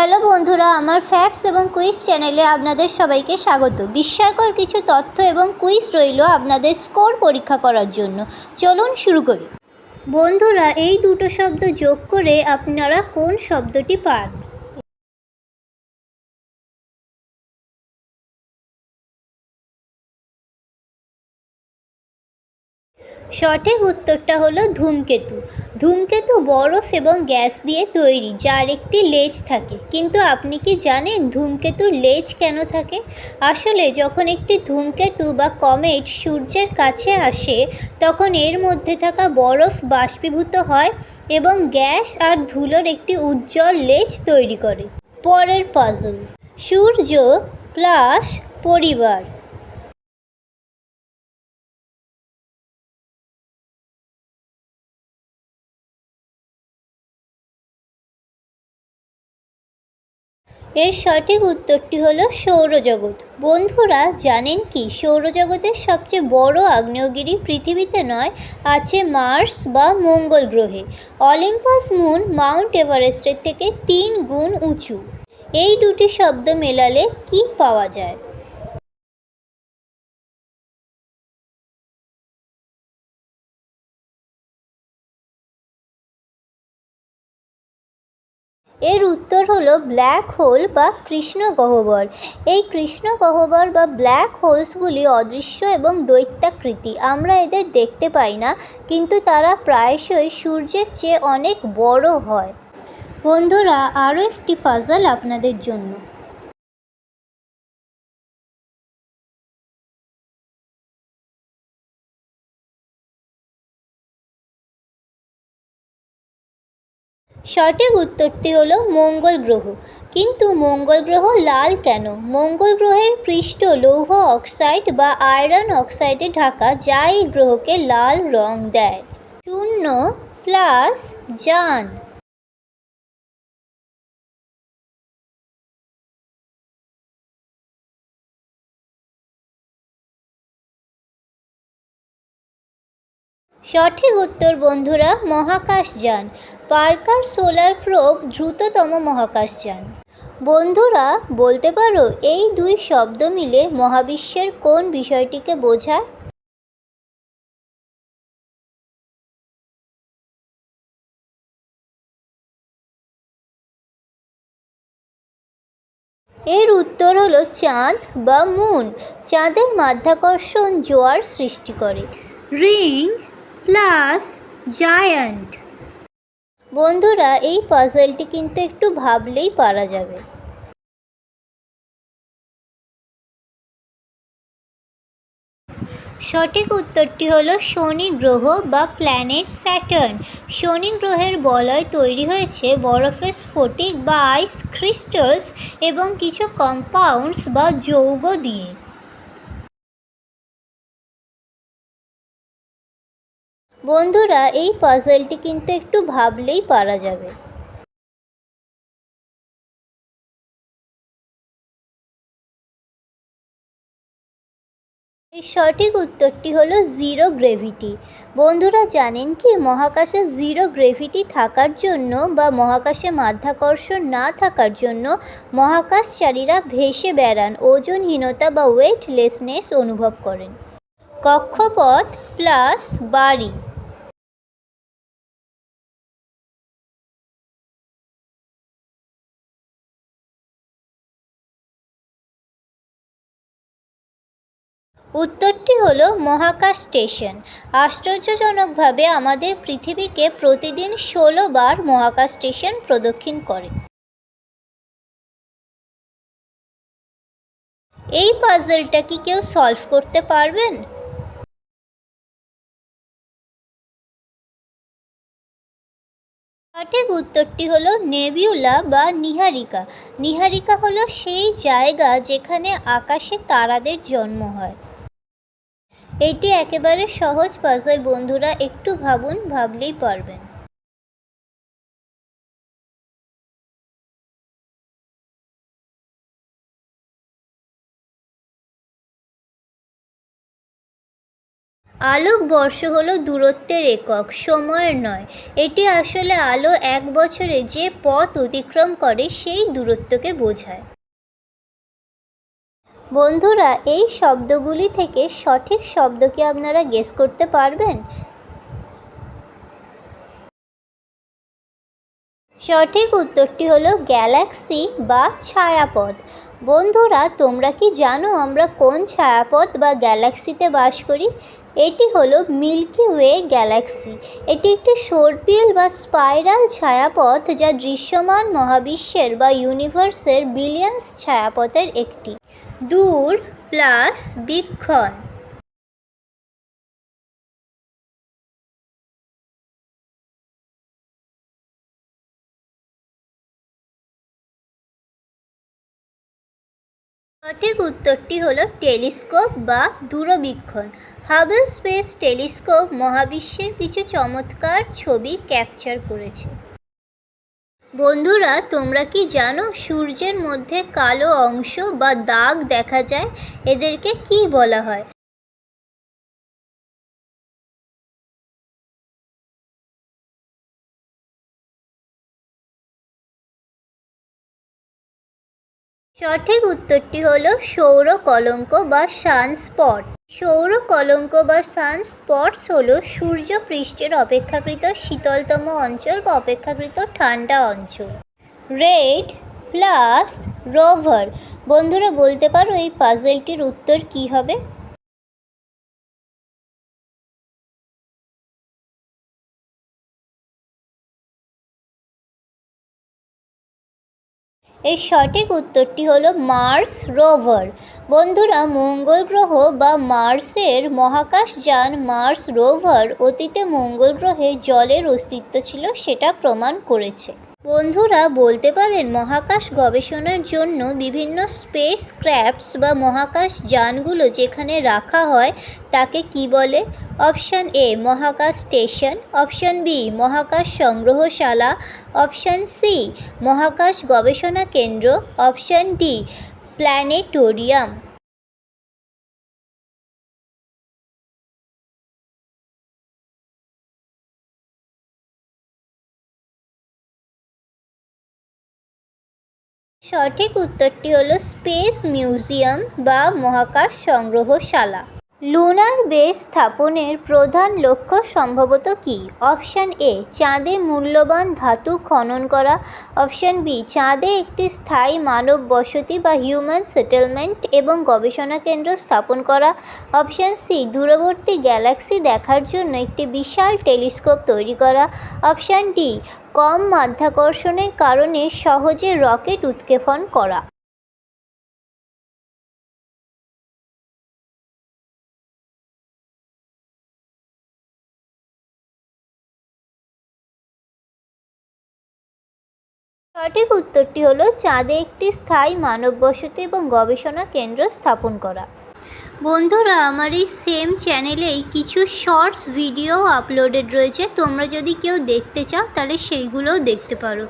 Hello বন্ধুরা, আমার facts এবং কুইজ চ্যানেলে আপনাদের সবাইকে স্বাগত। বিস্ময়কর কিছু তথ্য এবং কুইজ রইল আপনাদের স্কোর পরীক্ষা করার জন্য। চলুন শুরু করি। বন্ধুরা, এই দুটো শব্দ যোগ করে আপনারা কোন শব্দটি পান? সঠিক উত্তরটা হলো ধূমকেতু। ধূমকেতু বরফ এবং গ্যাস দিয়ে তৈরি, যার একটি লেজ থাকে। কিন্তু আপনি কি জানেন ধূমকেতুর লেজ কেন থাকে? আসলে যখন একটি ধূমকেতু বা কমেট সূর্যের কাছে আসে, তখন এর মধ্যে থাকা বরফ বাষ্পীভূত হয় এবং গ্যাস আর ধুলোর একটি উজ্জ্বল লেজ তৈরি করে। পরের পাজল সূর্য প্লাস পরিবার। এর সঠিক উত্তরটি হলো সৌরজগৎ। বন্ধুরা, জানেন কি? সৌরজগতের সবচেয়ে বড় আগ্নেয়গিরি পৃথিবীতে নয়, আছে মার্স বা মঙ্গল গ্রহে। অলিম্পাস মুন মাউন্ট এভারেস্টের থেকে তিন গুণ উঁচু। এই দুটি শব্দ মেলালে কি পাওয়া যায়? এর উত্তর হলো ব্ল্যাক হোল বা কৃষ্ণ গহ্বর। এই কৃষ্ণ গহ্বর বা ব্ল্যাক হোলসগুলি অদৃশ্য এবং দৈত্যাকৃতি। আমরা এদের দেখতে পাই না, কিন্তু তারা প্রায়শই সূর্যের চেয়ে অনেক বড় হয়। বন্ধুরা, আরও একটি পাজল আপনাদের জন্য। সঠিক উত্তরটি হলো মঙ্গল গ্রহ। কিন্তু মঙ্গল গ্রহ লাল কেন? মঙ্গল গ্রহের পৃষ্ঠ লৌহ অক্সাইড বা আয়রন অক্সাইডে ঢাকা যা এই গ্রহকে লাল রং দেয়। শূন্য প্লাস যান সঠিক উত্তর, বন্ধুরা মহাকাশযান পার্কার সোলার প্রোব দ্রুততম মহাকাশযান বন্ধুরা, বলতে পারো, এই দুই শব্দ মিলে মহাবিশ্বের কোন বিষয়টিকে বোঝায়? এর উত্তর হলো চাঁদ বা মুন। চাঁদের মাধ্যাকর্ষণ জোয়ার সৃষ্টি করে। রিং প্লাস জায়ান্ট বন্ধুরা, এই পাজলটি কিন্তু একটু ভাবলেই পারা যাবে। সঠিক উত্তরটি হলো শনি গ্রহ বা প্ল্যানেট স্যাটার্ন শনি গ্রহের বলয় তৈরি হয়েছে বরফের স্ফটিক বা আইস ক্রিস্টালস এবং কিছু কম্পাউন্ডস বা যৌগ দিয়ে। বন্ধুরা, এই পাজলটি কিন্তু একটু ভাবলেই পারা যাবে। এর সঠিক উত্তরটি হলো জিরো গ্রেভিটি বন্ধুরা, জানেন কি? মহাকাশে জিরো গ্রেভিটি থাকার জন্য বা মহাকাশে মাধ্যাকর্ষণ না থাকার জন্য মহাকাশচারীরা ভেসে বেড়ান, ওজনহীনতা বা ওয়েটলেসনেস অনুভব করেন। কক্ষপথ প্লাস বাড়ি। উত্তরটি হলো মহাকাশ স্টেশন। আশ্চর্যজনকভাবে আমাদের পৃথিবীকে প্রতিদিন ষোলো বার মহাকাশ স্টেশন প্রদক্ষিণ করে। এই পাজলটা কি কেউ সলভ করতে পারবেন? সঠিক উত্তরটি হলো নেবিউলা বা নিহারিকা। নিহারিকা হলো সেই জায়গা যেখানে আকাশে তারাদের জন্ম হয়। এটি একেবারে সহজ পাজল বন্ধুরা। একটু ভাবুন, ভাবলেই পারবেন। আলোক বর্ষ হলো দূরত্বের একক, সময়ের নয়। এটি আসলে আলো এক বছরে যে পথ অতিক্রম করে, সেই দূরত্বকে বোঝায়। বন্ধুরা, এই শব্দগুলি থেকে সঠিক শব্দ কি আপনারা গেস করতে পারবেন? সঠিক উত্তরটি হলো গ্যালাক্সি বা ছায়াপথ। বন্ধুরা, তোমরা কি জানো আমরা কোন ছায়াপথ বা গ্যালাক্সিতে বাস করি? এটি হলো মিল্কি ওয়ে গ্যালাক্সি এটি একটি সর্পিল বা স্পাইরাল ছায়াপথ যা দৃশ্যমান মহাবিশ্বের বা ইউনিভার্সের বিলিয়ন্স ছায়াপথের একটি। দূর প্লাস বীক্ষণ। সঠিক উত্তরটি হলো টেলিস্কোপ বা দূরবীক্ষণ। হাবল স্পেস টেলিস্কোপ মহাবিশ্বের কিছু চমৎকার ছবি ক্যাপচার করেছে। বন্ধুরা, তোমরা কি জানো সূর্যের মধ্যে কালো অংশ বা দাগ দেখা যায়? এদেরকে কি বলা হয়? সঠিক উত্তরটি হল সৌর কলঙ্ক বা সানস্পট সৌর কলঙ্ক বা সান স্পটস হলো সূর্য পৃষ্ঠের অপেক্ষাকৃত শীতলতম অঞ্চল বা অপেক্ষাকৃত ঠান্ডা অঞ্চল। Red plus rover. বন্ধুরা, বলতে পারো এই পাজেলটির উত্তর কি হবে? এর সঠিক উত্তরটি হলো মার্স রোভার। বন্ধুরা, মঙ্গল গ্রহ বা মার্সের মহাকাশ যান মার্স রোভার অতীতে মঙ্গল গ্রহে জলের অস্তিত্ব ছিল, সেটা প্রমাণ করেছে। বন্ধুরা, বলতে পারেন মহাকাশ গবেষণার জন্য বিভিন্ন স্পেস ক্র্যাফটস বা মহাকাশ যানগুলো যেখানে রাখা হয়, তাকে কি বলে? অপশান এ, মহাকাশ স্টেশন, অপশান বি, মহাকাশ সংগ্রহশালা, অপশান সি, মহাকাশ গবেষণা কেন্দ্র, অপশান ডি, প্ল্যানেটোরিয়াম। সঠিক উত্তরটি হলো স্পেস মিউজিয়াম বা মহাকাশ সংগ্রহশালা। লুনার বেস স্থাপনের প্রধান লক্ষ্য সম্ভবত কী? অপশান এ চাঁদে মূল্যবান ধাতু খনন করা। অপশান বি চাঁদে একটি স্থায়ী মানব বসতি বা হিউম্যান সেটেলমেন্ট এবং গবেষণা কেন্দ্র স্থাপন করা। অপশান সি দূরবর্তী গ্যালাক্সি দেখার জন্য একটি বিশাল টেলিস্কোপ তৈরি করা। অপশান ডি কম মাধ্যাকর্ষণের কারণে সহজে রকেট উৎক্ষেপণ করা। সঠিক উত্তরটি হলো চাঁদে একটি স্থায়ী মানব বসতি এবং গবেষণা কেন্দ্র স্থাপন করা। বন্ধুরা, আমার এই সেম চ্যানেলেই কিছু শর্টস ভিডিও আপলোডেড রয়েছে। তোমরা যদি কেউ দেখতে চাও, তাহলে সেইগুলোও দেখতে পারো।